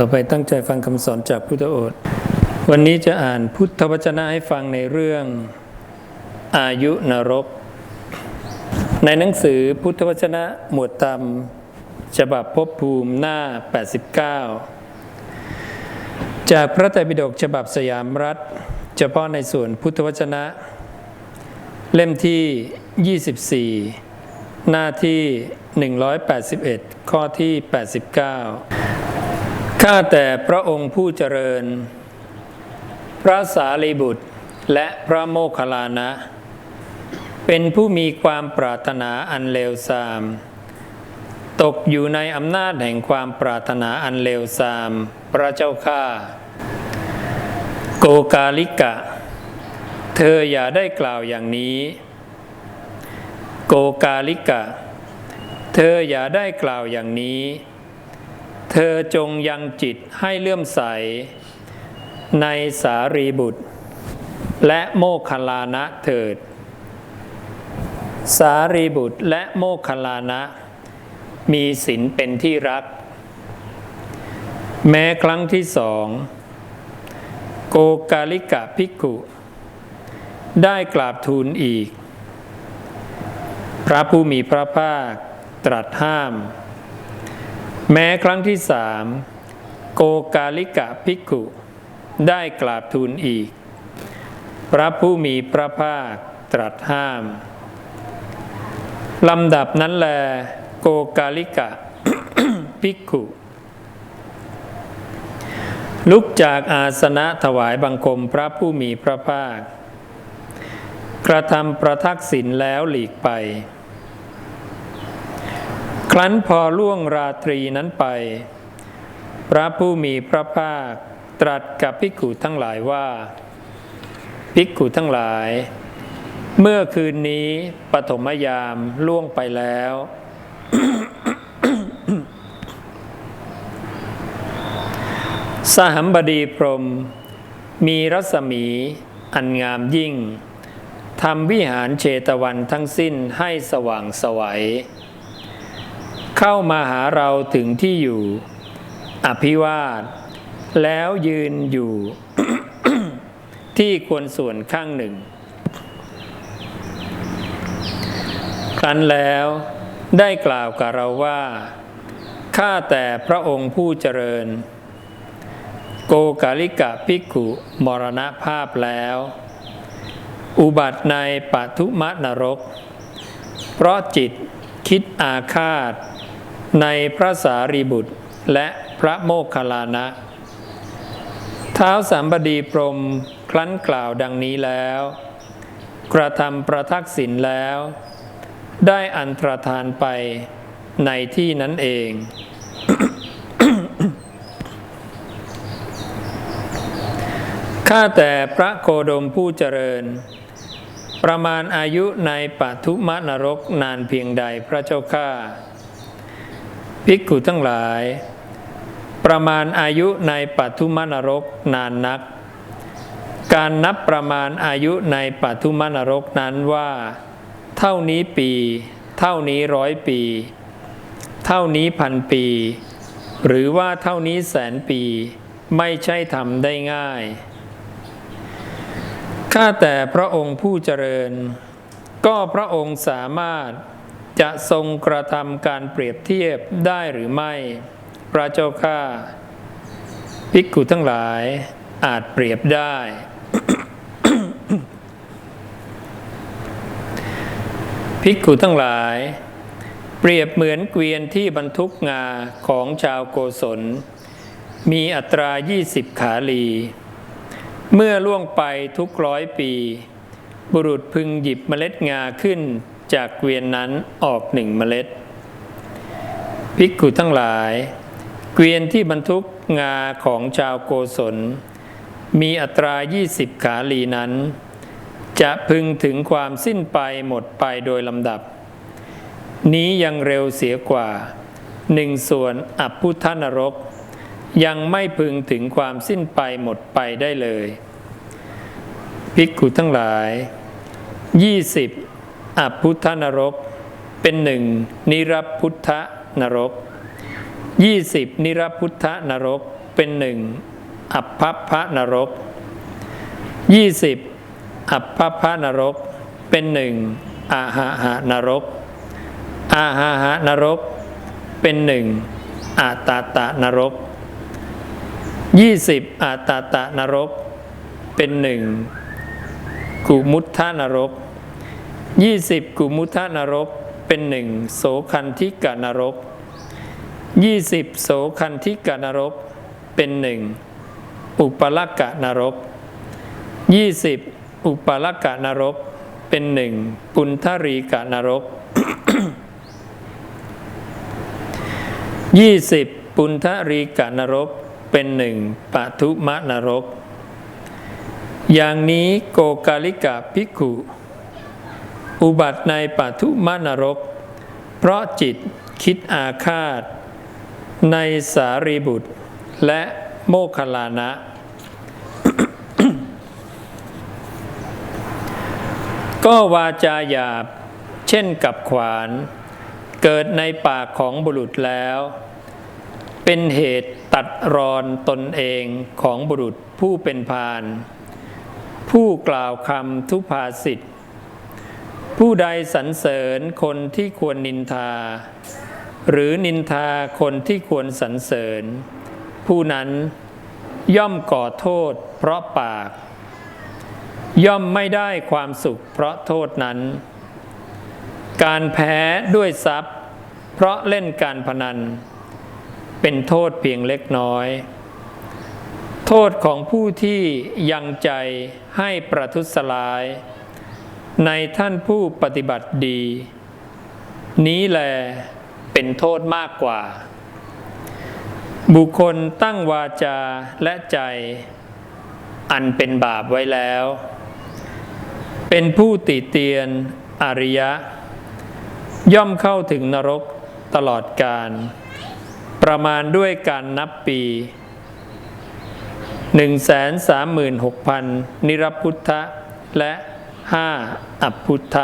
ต่อไปตั้งใจฟังคำสอนจากพุทธโอษฐ์วันนี้จะอ่านพุทธวจนะให้ฟังในเรื่องอายุนรก ในหนังสือพุทธวจนะหมวดตำฉบับภพภูมิหน้า 89 จากพระไตรปิฎกฉบับสยามรัฐ เฉพาะในส่วนพุทธวจนะ เล่มที่ 24 หน้าที่ 181 ข้อที่ 89 ข้าแต่พระองค์ผู้เจริญ พระสารีบุตรและพระโมคคัลลานะ เป็นผู้มีความปรารถนาอันเลวทราม ตกอยู่ในอำนาจแห่งความปรารถนาอันเลวทราม พระเจ้าข้าโกกาลิกะ เธออย่าได้กล่าวอย่างนี้ โกกาลิกะ เธออย่าได้กล่าวอย่างนี้ ธอจงยังจิตให้เลื่อมใส ในสารีบุตร และโมคคลานะเถิด สารีบุตรและโมคคลานะ มีศีลเป็นที่รัก แม้ครั้งที่สองโกกาลิกะภิกุได้กราบทูลอีก พระผู้มีพระภาคตรัสห้าม แม้ครั้งที่สามโกกาลิกะภิกขุ ได้กราบทูลอีก พระผู้มีพระภาคตรัสห้ามลำดับนั้นแล โกกาลิกะภิกขุ ลุกจากอาสนะถวายบังคมพระผู้มีพระภาค กระทำประทักษิณแล้วหลีกไป ครั้นพอล่วงราตรีนั้นไป พระผู้มีพระภาคตรัสกับภิกขุทั้งหลายว่า ภิกขุทั้งหลาย เมื่อคืนนี้ปฐมยามล่วงไปแล้ว สหัมบดีพรม มีรัศมีอันงามยิ่งทำวิหารเชตวันทั้งสิ้นให้สว่างสวัย เข้ามาหาเราถึงที่อยู่ อภิวาท แล้วยืนอยู่ ที่ควรส่วนข้างหนึ่ง ครั้นแล้วได้กล่าวกับเราว่าข้าแต่พระองค์ผู้เจริญ โกกาลิกะภิกขุมรณภาพแล้ว อุบัติในปัทุมะนรก เพราะจิตคิดอาฆาต ในพระสารีบุตรและพระโมคคัลลานะเท้าวสามบดีพรมครั้นกล่าวดังนี้แล้ว กระทำประทักษิณแล้ว ได้อันตรธานไปในที่นั้นเอง ข้าแต่พระโคดมผู้เจริญ ประมาณอายุในปัทุมนรกนานเพียงใดพระเจ้าข้า ภิกขุทั้งหลาย ประมาณอายุในปัทุมนรกนานนัก การนับประมาณอายุในปัทุมนรกนั้นว่า เท่านี้ปี เท่านี้ร้อยปี เท่านี้พันปี หรือว่าเท่านี้แสนปี ไม่ใช่ทำได้ง่ายข้าแต่พระองค์ผู้เจริญ ก็พระองค์สามารถ จะทรงกระทำการเปรียบเทียบได้หรือไม่ พระเจ้าข้าภิกขุทั้งหลายอาจเปรียบได้ ภิกขุทั้งหลาย เปรียบเหมือนเกวียนที่บรรทุกงาของชาวโกศล มีอัตรา 20 ขาลี เมื่อล่วงไปทุกร้อยปี บุรุษพึงหยิบเมล็ดงาขึ้น จากเกวียนนั้นออกหนึ่งเมล็ด ภิกขุทั้งหลาย เกวียนที่บรรทุกงาของชาวโกศล มีอัตรา 20 ขาลีนั้น จะพึงถึงความสิ้นไปหมดไปโดยลำดับ นี้ยังเร็วเสียกว่าหนึ่งส่วนอับพุทธนรก ยังไม่พึงถึงความสิ้นไปหมดไปได้เลย ภิกขุทั้งหลาย 20 อพุทธนรก เป็นหนึ่งนิรพุทธนรก 20 นิรพุทธนรกเป็นหนึ่งอัปภพะนรกยี่สิอัปภพะนรกเป็นหนึ่งอาหาหานรก อาหาหานรกเป็นหนึ่งอาตาตะนรกยี่สิอาตาตะนรกเป็นหนึ่งกุมุทธานรก ยี่สิบกุมุทานรกเป็นหนึ่งโสคันธิกานรกยี่สิบโสคันธิกานรกเป็นหนึ่งอุปลักกะนรกยี่สิบอุปลักกะนรกเป็นหนึ่งปุณธรีกะนรกยี่สิบปุณธรีกะนรกเป็นหนึ่งปทุมะนรก อย่างนี้โกกาลิกะภิกขุ อุบัติในปทุมนรก เพราะจิตคิดอาฆาต ในสารีบุตร และโมคลานะ ก็วาจาหยาบ เช่นกับขวาน เกิดในปากของบุรุษแล้ว เป็นเหตุตัดรอนตนเองของบุรุษผู้เป็นพาน ผู้กล่าวคำทุพาสิทธิ์ ผู้ใดสรรเสริญคนที่ควรนินทา หรือนินทาคนที่ควรสรรเสริญ ผู้นั้นย่อมก่อโทษเพราะปาก ย่อมไม่ได้ความสุขเพราะโทษนั้น การแพ้ด้วยทรัพย์ เพราะเล่นการพนัน เป็นโทษเพียงเล็กน้อย โทษของผู้ที่ยังใจให้ประทุษร้าย ในท่านผู้ปฏิบัติดี นี้แลเป็นโทษมากกว่า บุคคลตั้งวาจาและใจอันเป็นบาปไว้แล้ว เป็นผู้ติเตียนอริยะ ย่อมเข้าถึงนรกตลอดกาลประมาณด้วยการนับปี 136,000 นิรพุทธะและ 5 อัปพุทธ